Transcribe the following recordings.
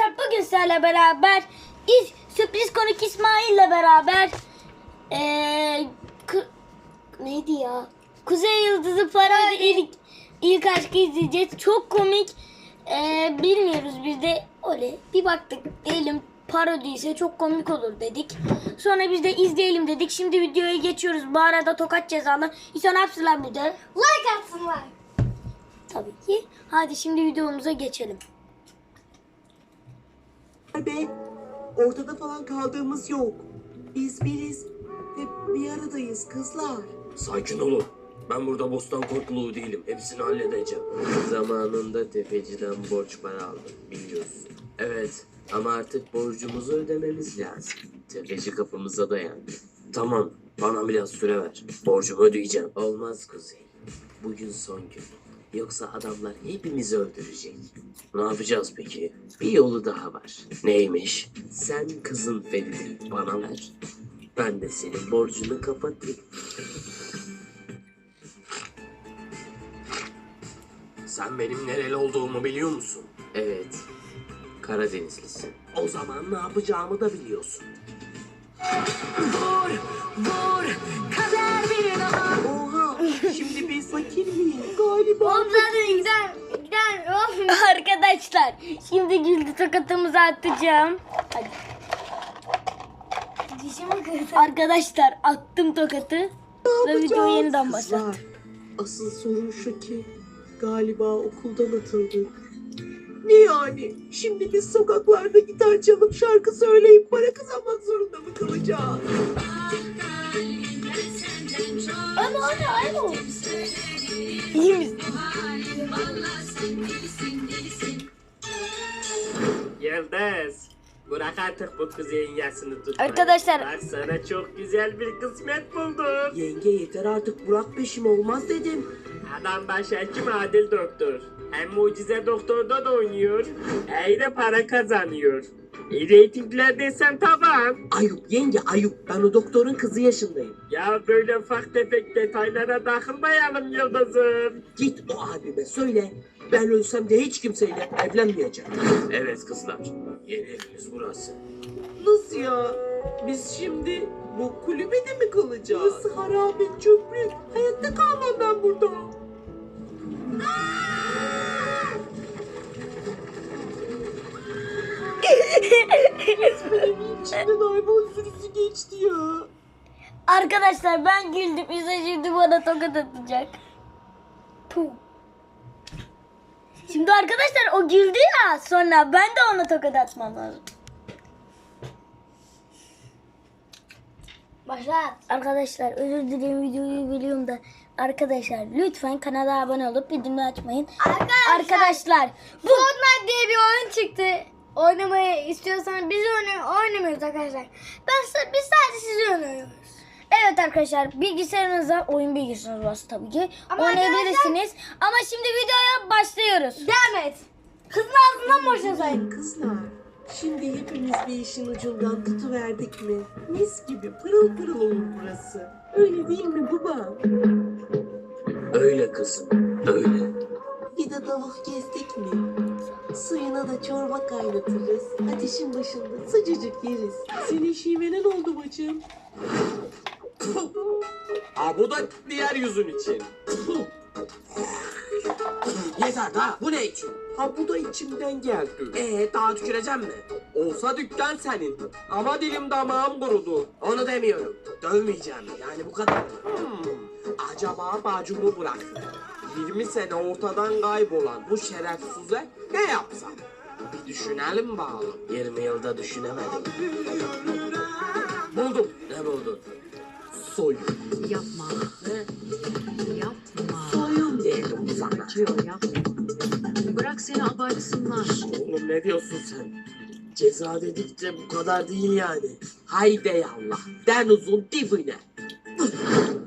arkadaşlar bugün sizlerle beraber İz, sürpriz konuk İsmail'le beraber eee kı- neydi ya? Kuzey Yıldızı Parodi ilk, ilk aşkı izleyeceğiz. Çok komik. Eee, bilmiyoruz biz de öyle bir baktık diyelim parodi ise çok komik olur dedik. Sonra biz de izleyelim dedik. Şimdi videoya geçiyoruz. Bu arada tokat cezalı. İso ne yapsınlar burada? Like atsınlar. Tabii ki. Hadi şimdi videomuza geçelim. Be. Ortada falan kaldığımız yok. Biz biriz ve bir aradayız kızlar. Sakin olun. Ben burada bostan korkuluğu değilim. Hepsini halledeceğim. Zamanında tefeciden borç para aldım. Biliyorsun. Evet. Ama artık borcumuzu ödememiz lazım. Tefeci kapımıza dayandı. Tamam. Bana biraz süre ver. Borcumu ödeyeceğim. Olmaz Kuzey. Bugün son gün. Yoksa adamlar hepimizi öldürecek. Ne yapacağız peki? Bir yolu daha var. Neymiş? Sen kızın Ferit'i bana ver. Ben de senin borcunu kapatayım. Sen benim nereli olduğumu biliyor musun? Evet. Karadenizlisin. O zaman ne yapacağımı da biliyorsun. Vur! Vur! Kader bir daha! Oha! Şimdi biz fakir miyiz? Galiba. Oğlum zaten gider. Gider. Oğlum. Arkadaşlar şimdi güldü tokatımızı atacağım. Hadi. Dişimi kırdı. Arkadaşlar attım tokatı ve videoyu yeniden Kızlar, başlattım. asıl sorun şu ki galiba okuldan atıldık. Ne yani? Şimdi biz sokaklarda gitar çalıp şarkı söyleyip para kazanmak zorunda mı kalacağız? Ama anne aynı oldu. İyi misin? Yıldız. Bırak artık bu kuzeyin yasını tutmayı. Arkadaşlar- Ben sana çok güzel bir kısmet buldum. Yenge yeter artık Burak peşim olmaz dedim. Adam başhekim Adil Doktor. Hem mucize doktorda da oynuyor. Hem de para kazanıyor. Reytingler desem taban. Ayıp yenge ayıp. Ben o doktorun kızı yaşındayım. Ya böyle ufak tefek detaylara takılmayalım Yıldız'ım. Git o abime söyle. Ben ölsem de hiç kimseyle evlenmeyeceğim. Evet kızlar. Yeni evimiz burası. Nasıl ya? Biz şimdi bu kulübede mi kalacağız? Burası harabe çöplük. Hayatta kalmam ben burada. İçinden hayvan sürüsü geçti ya. Arkadaşlar ben güldüm. İso şimdi bana tokat atacak. Puh. Şimdi arkadaşlar o güldü ya sonra ben de ona tokat atmam lazım. Başlat. Arkadaşlar özür dilerim videoyu biliyorum da arkadaşlar lütfen kanala abone olup bildirimleri açmayın. Arkadaşlar. Arkadaşlar bu Fortnite diye bir. Oynamayı istiyorsanız biz oyna oynamıyoruz arkadaşlar. Ben biz sadece sizi oynuyoruz. evet arkadaşlar bilgisayarınıza oyun bilgisayarınız varsa tabii ki Ama oynayabilirsiniz. Ama şimdi videoya başlıyoruz. Devam et. Kızın ağzından boşasaydı. Kızlar, şimdi hepimiz bir işin ucundan tutuverdik mi? Mis gibi pırıl pırıl olur burası. Öyle değil mi baba? Öyle kızım. Öyle. Bir de tavuk kestik mi? Suyuna da çorba kaynatırız. Ateşin başında sıcacık yeriz. Senin şivenen oldu bacım. Ha bu da diğer yüzün için. Yeter daha bu ne için? Ha bu da içimden geldi. Ee daha tüküreceğim mi? Olsa dükkan senin. Ama dilim damağım kurudu. Onu demiyorum. Dövmeyeceğim yani bu kadar. Hmm. Acaba bacımı bıraktı. 20 sene ortadan kaybolan bu şerefsize ne yapsam? Bir düşünelim bakalım. 20 yılda düşünemedim. Buldum. Ne buldun? Soy. Yapma, Ne? yapma. Soyun dedim sana. Acıyor, yapma. Bırak seni abartsınlar. Oğlum ne diyorsun sen? Ceza dedikçe bu kadar değil yani. Haydi yallah. Den uzun dibine.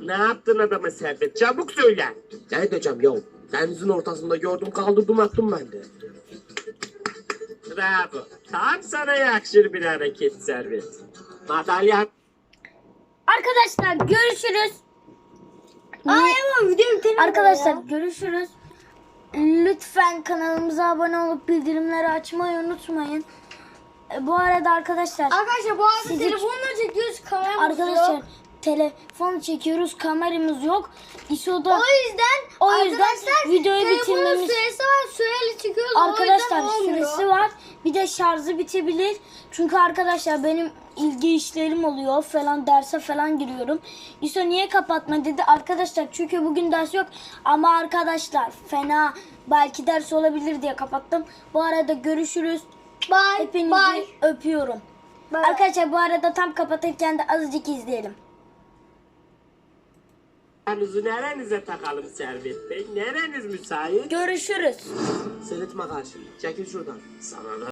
Ne yaptın adama Servet? Çabuk söyle. Ne edeceğim ya? Denizin ortasında gördüm kaldırdım attım ben de. Bravo. Tam sana yakışır bir hareket Servet. Madalya. Arkadaşlar görüşürüz. Ay ama video. Arkadaşlar görüşürüz. lütfen kanalımıza abone olup bildirimleri açmayı unutmayın. E, Bu arada arkadaşlar Arkadaşlar bu arada Sizi- telefonla çekiyoruz kameramız arkadaşlar yok. Telefon çekiyoruz kameramız yok. ISO'da O yüzden O yüzden arkadaşlar videoyu telefonun bitirmemiz- süresi var süreli çıkıyoruz Arkadaşlar o yüzden olmuyor. süresi var. Bir de şarjı bitebilir. Çünkü arkadaşlar benim ilgi işlerim oluyor falan derse falan giriyorum. İso niye kapatma dedi. Arkadaşlar çünkü bugün ders yok. Ama arkadaşlar fena belki ders olabilir diye kapattım. Bu arada görüşürüz. Bye Hepinizi bye. öpüyorum. Bye. Arkadaşlar bu arada tam kapatırken de azıcık izleyelim. Ayağınızı nerenize takalım Servet Bey? Nereniz müsait? Görüşürüz. Sırıtma karşımda. Çekil şuradan. Sana ne